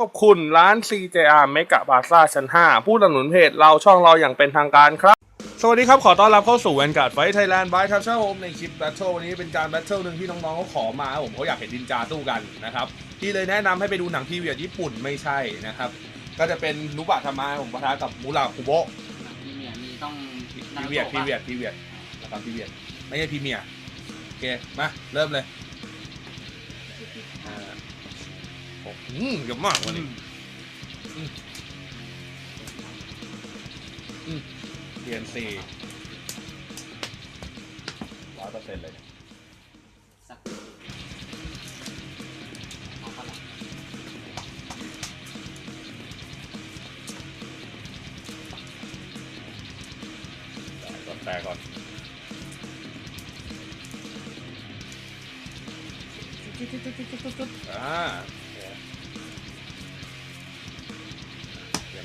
ขอบคุณร้าน CJR เมกะบาซ่าชั้น 5 ผู้สนับสนุนเพจเราช่องเราอย่างเป็นทางการครับ สวัสดีครับ ขอต้อนรับเข้าสู่แวนการ์ดไฟไทยแลนด์บายทัชเชอร์โฮมในคลิปแบทเทิลวันนี้เป็นการแบทเทิลหนึ่งที่น้องๆเขาขอมาครับผมเขาอยากเห็นดินจาสู้กันนะครับที่เลยแนะนำให้ไปดูหนังพีเวียดญี่ปุ่นไม่ใช่นะครับ ก็จะเป็นนุบะธรรมาผมปะทะกับมูราคุโบะหนังพรีเมียร์มีต้องพีเวียดพีเวียดพีเวียดนะครับพีเวียดไม่ใช่พรีเมียร์โอเคมาเริ่มเลย โอ้โหเยอะมากวันนี้เรียนสี่ร้อยเปอร์เซ็นต์เลยสักเอาเข้าหลังได้ก่อนแต่ก่อนอ่า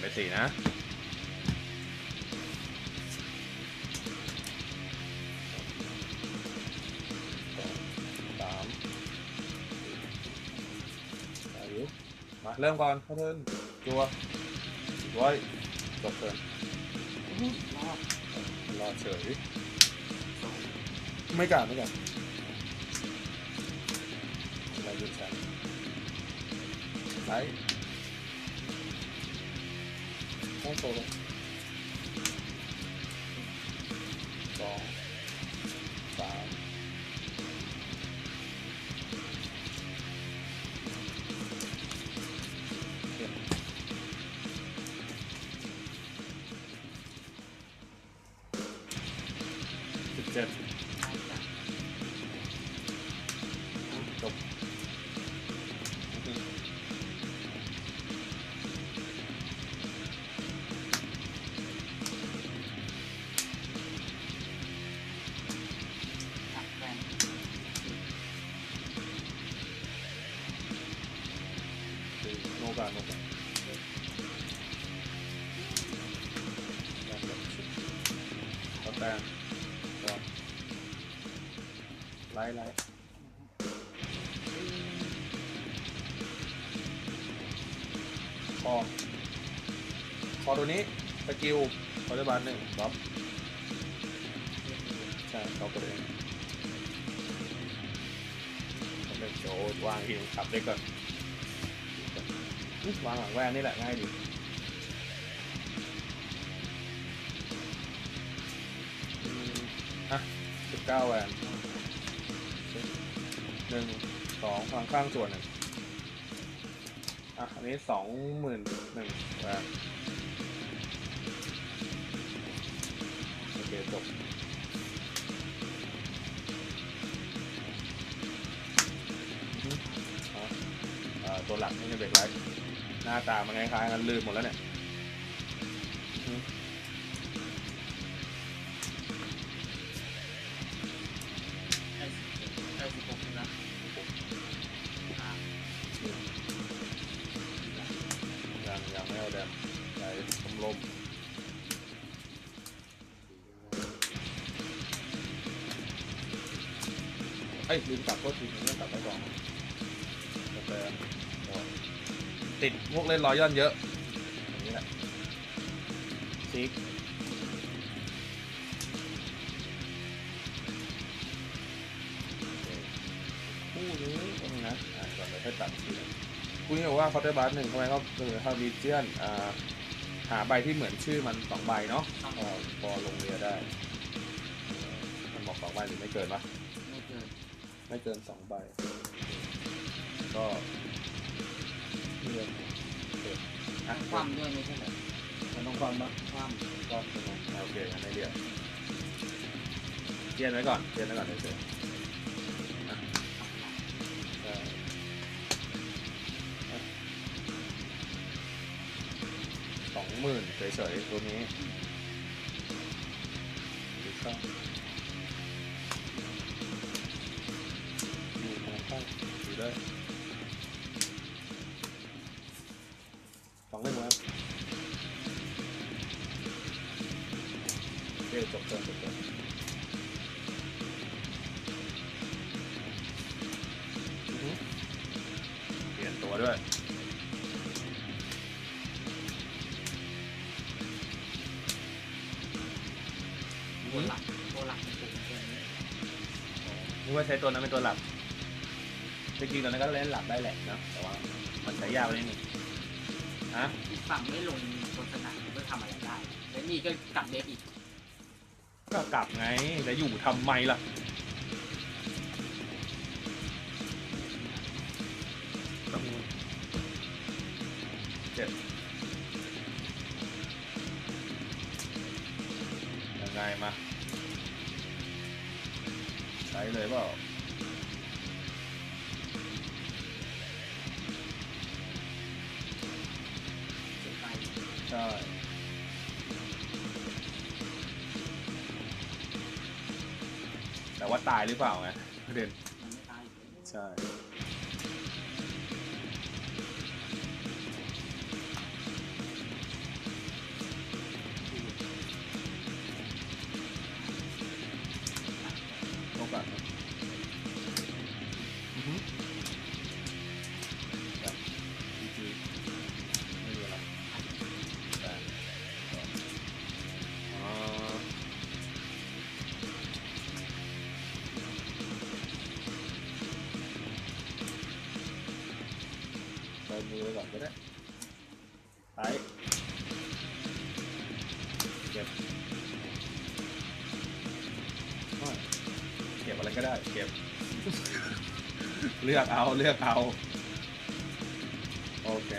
ไปสี่นะสามอายุมาเริ่มก่อนเขาเทิร์นจัวร้อยจบเทิร์นอื้อรอบรอเฉยสองไม่กล้าไม่กล้าอะไรยืนฉันไลท์ ห้อง ไล่ไล่คอคอตัวนี้สกิลคอร์ดบาร์หนึ่งรับใช่เขาไปเลยผมเป็นโจวางหิวขับได้ก่อนวางหลังแว่นนี่แหละง่ายดีอะสิบเก้าแวน หนึ่งสองพลังข้างส่วนหนึ่งอะอันนี้สองหมื่นหนึ่งแวนโอเคจบตัวหลักนี่เป็นเบรกไลท์หน้าตามันคล้ายๆกันลืมหมดแล้วเนี่ย เอ้ยลืมกลับโทษทีลืมกลับไปก่อนแต่ติดพวกเล่นรอยย่อนเยอะอย่างนี้แหละซิกคู่นี้ตรงนะอ่าก่อนเดี๋ยวค่อยตัดอีกทีหนึงคุณบอกว่าคอร์เตอร์บัสหนึ่งทำไมเขาคือถ้ามีเจียนอ่าหาใบที่เหมือนชื่อมันสองใบเนาะเอ่อพอลงเรียได้เอ่อมันบอกสองใบหรือไม่เกินปะ ไม่เกิน ไม่เกินสองใบ ก็เรียนเกิดอะความด้วยไม่ใช่เหรอมันต้องความปะความก็ใช่ไหมอะโอเคงั้นไม่เรียนเจียนไว้ก่อนเจียนไว้ก่อนเฉยๆอะได้อะสองหมื่นเฉยๆตัวนี้ดูข้าง อยู่ด้งเล่มแล้วเดี๋วจบจบจบจบเปลี่ยนตัวด้วยตัวหลักตัวหลักของกลุ่มเลยนึกว่าใช้ตัวนั้นเป็นตัวหลัก จริงๆตอนนั้นก็เล่นหลักได้แหละนะแต่ว่ามันใช้ยากไปนิดนึงฮะอีกฝั่งไม่ลงบนสนามก็ทำอะไรได้ แล้วนี่ก็กลับเด็กอีกก็กลับไงจะอยู่ทำไมล่ะ เจ็ดยังไงมาใช้เลยเปล่า ช่แต่ว่าตายหรือเปล่าไงประเด็นมันไม่ตายใช่ เลือกเอาเลือกเอา โอเค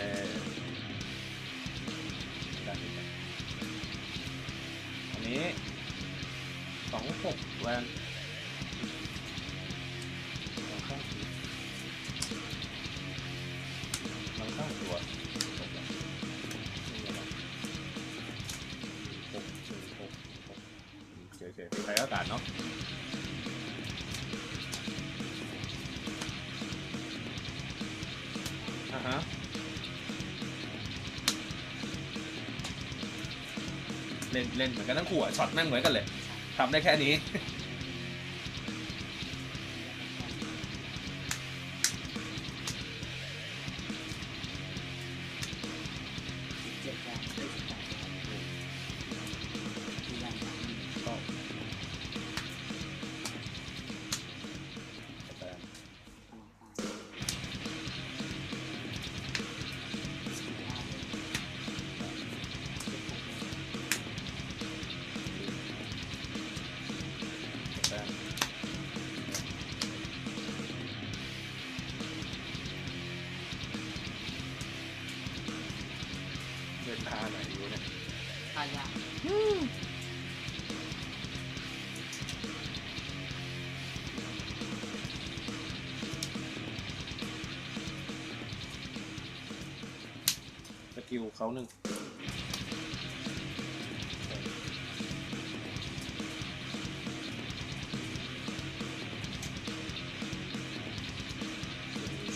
อันนี้สองหกแวนสองข้างสีสองข้างตัวหกแวนไม่มีอะไรหกหนึ่งหกหกเฉยๆใช้อากาศเนาะ อ่าฮะเล่นเล่นเหมือนกันทั้งคู่อะช็อตแม่งเหมือนกันเลยทำได้แค่นี้ เขาหนึ่ง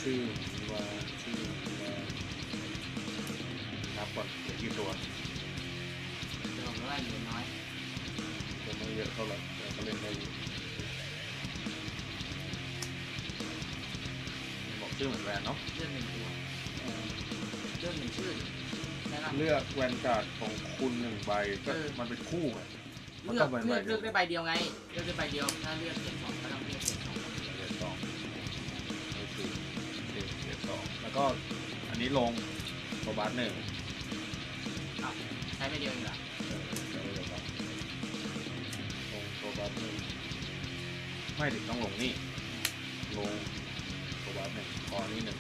ชื่อวาชื่อวานับก่อนเดี๋ยวกี่ตัวเดี๋ยวผมว่าเหลือน้อยจะไม่เยอะเท่าไหร่แต่ก็เล่นได้อยู่บอกชื่อเหมือนแวนเนาะเลือกหนึ่งตัวเลือกหนึ่งชื่อได้ปะ เลือกแวนการ์ดของคุณหนึ่งใบก็เออ มันเป็นคู่ไง มันเลืต้ออกงเป็นเลืใบอกเดีเลืยวอกได้ใบเดียวไง เลือกได้ใบเดียว ถ้าเลือกเจ็ดสองก็ต้องเลือกเจ็ดสองเหรียญสองโอเคเหรียญสองแล้วก็อันนี้ลงโบบาสหนึ่งครับใช้ใบเดียวเองเหรอเออเดี๋ยวเราลงโบบาสหนึ่งไม่ดิต้องลงนี่ ลงโบบาสหนึ่งคอนี่หนึ่ง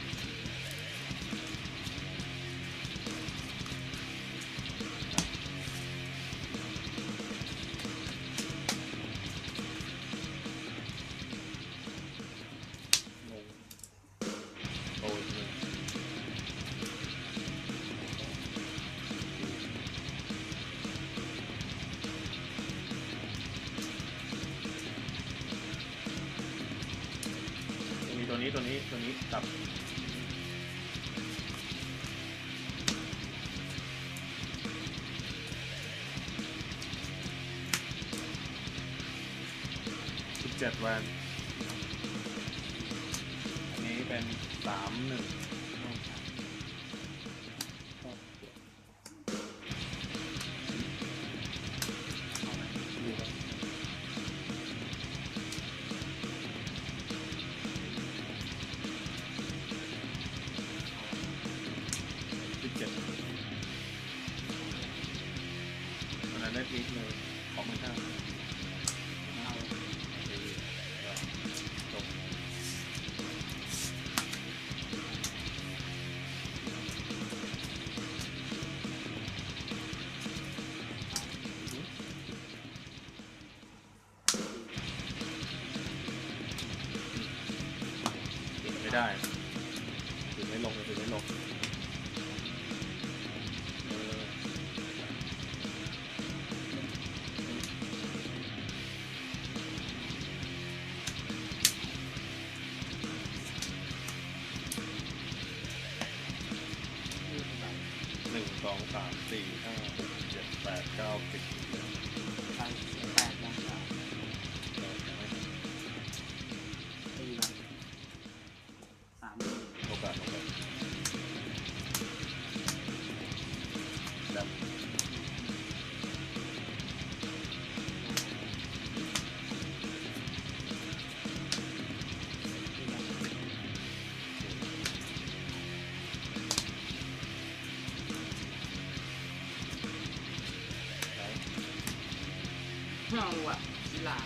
ตัวนี้ตัวนี้ตัวนี้กลับสิบเจ็ดวัน อันนี้เป็นสามหนึ่ง ไม่ได้ถึงไม่ลงถึงไม่ลงหนึ่งสองสามสี่ห้าหกเจ็ดแปดเก้าสิบ ไม่เอาอะศิลา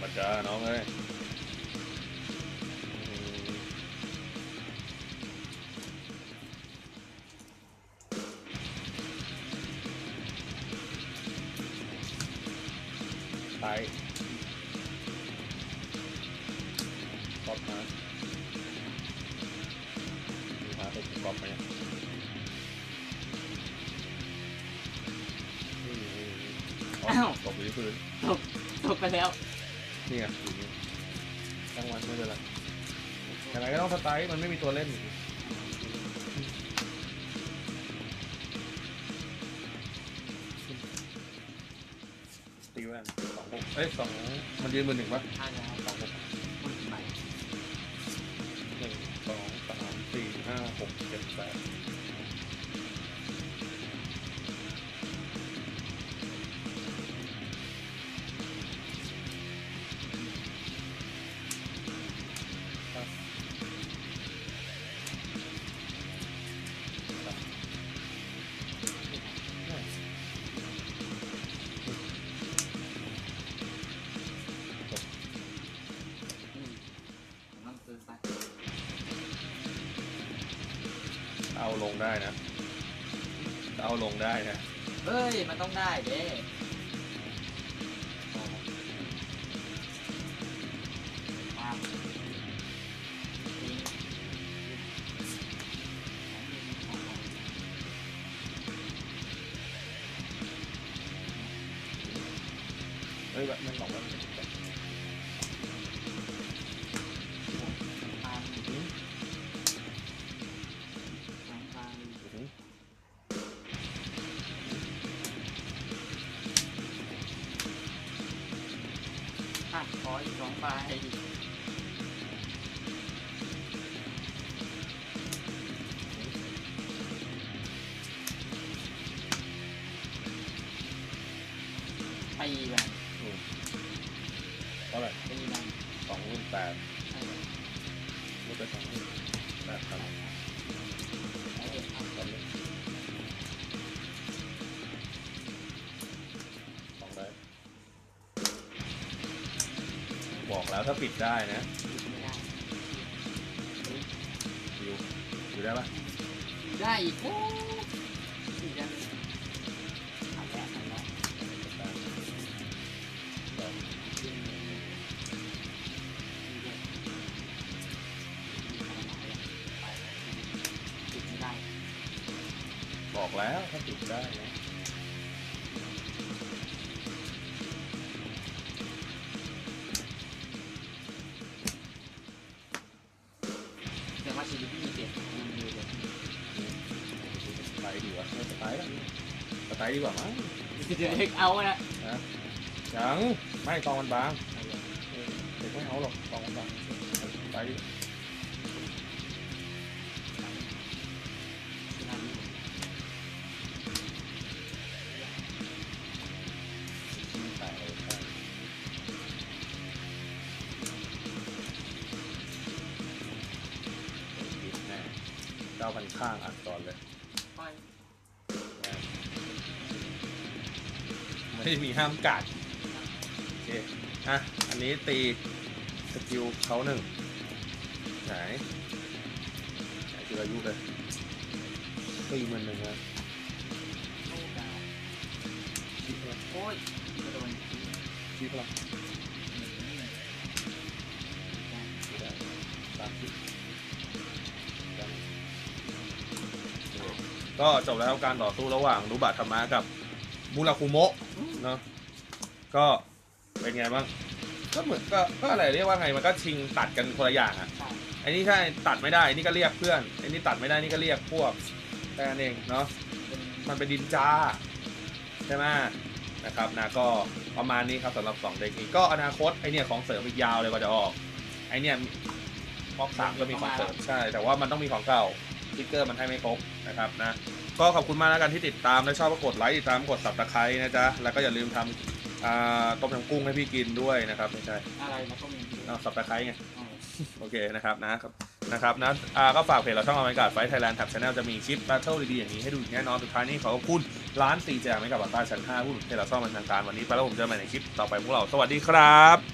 บัจจาน้องเอ้ยไปกอบนะมีพาไปกอบไหม อ๋อตกอยู่ที่พื้นตกตกไปแล้วนี่ไงอยู่นี่ตั้งวันไม่เป็นไรยังไงก็ต้องสไตล์มันไม่มีตัวเล่นตีแว่นสองหกเอ้ยสองมันยืนมือหนึ่งปะท่าแล้วสองหกคนใหม่หนึ่งสองสามสี่ห้าหกเจ็ดแปด เอาลงได้นะ เอาลงได้นะ เฮ้ย มันต้องได้เด้ อะขออีกสองใบ ถ้าปิดได้นะไม่ได้อยู่อยู่ได้ปะได้อีกโอ้ ไตล์ดีกว่ามั้งเดี๋ยวเด็กเอานะยังไม่ตองมันบางเออเด็กไม่เอาหรอกตองมันบางสไตล์ดีแต่เลยใช่ปิดแน่เก้าพันข้างอัดก่อนเลยปล่อย ไม่มีห้ามกัดโอเคอะอันนี้ตีสกิลเขาหนึ่งไหนไหนจิรายุเลยตีมันหนึ่งนะโอ้ยระโดนชีพละก็จบแล้วการต่อสู้ระหว่างรูบาธรรมะกับมุราคุโมะ เนาะก็เป็นไงบ้างก็เหมือนก็ก็อะไรเรียกว่าไงมันก็ชิงตัดกันคนละอย่างอะใช่ไอ้นี่ถ้าตัดไม่ได้นี่ก็เรียกเพื่อนไอ้นี่ตัดไม่ได้นี่ก็เรียกพวกแค่นั้นเองเนาะเป็นมันเป็นดินจาใช่ไหมนะครับนะก็ประมาณนี้ครับสำหรับ2เด็กนี้ก็อนาคตไอเนี่ยของเสริมอีกยาวเลยกว่าจะออกไอเนี่ยบล็อกสามก็มีของเสริมใช่ แต่ว่ามันต้องมีของเก่าสติ๊กเกอร์มันให้ไม่ครบนะครับนะ ก็ขอบคุณมากแล้วกันที่ติดตามและชอบก็กดไลค์ติดตามกดสับตะไคร้นะจ๊ะแล้วก็อย่าลืมทำอ่าต้มยำกุ้งให้พี่กินด้วยนะครับไม่ใช่อะไรนะก็มีเอาสับตะไคร้ไงอ๋อโอเคนะครับนะครับนะครับนะอ่าก็ฝากเพจเราช่องอเมริกาไฟไทยแลนด์แท็บชาแนลจะมีคลิปแบทเทิลดีๆอย่างนี้ให้ดูอีกแน่นอนสุดท้ายนี้ขอขอบคุณร้านตีแจไม่กับบาต้าชั้น5ผู้หนุนเพจเราช่องมันทางการวันนี้ไปแล้วผมเจอกันใหม่ในคลิปต่อไปพวกเราสวัสดีครับ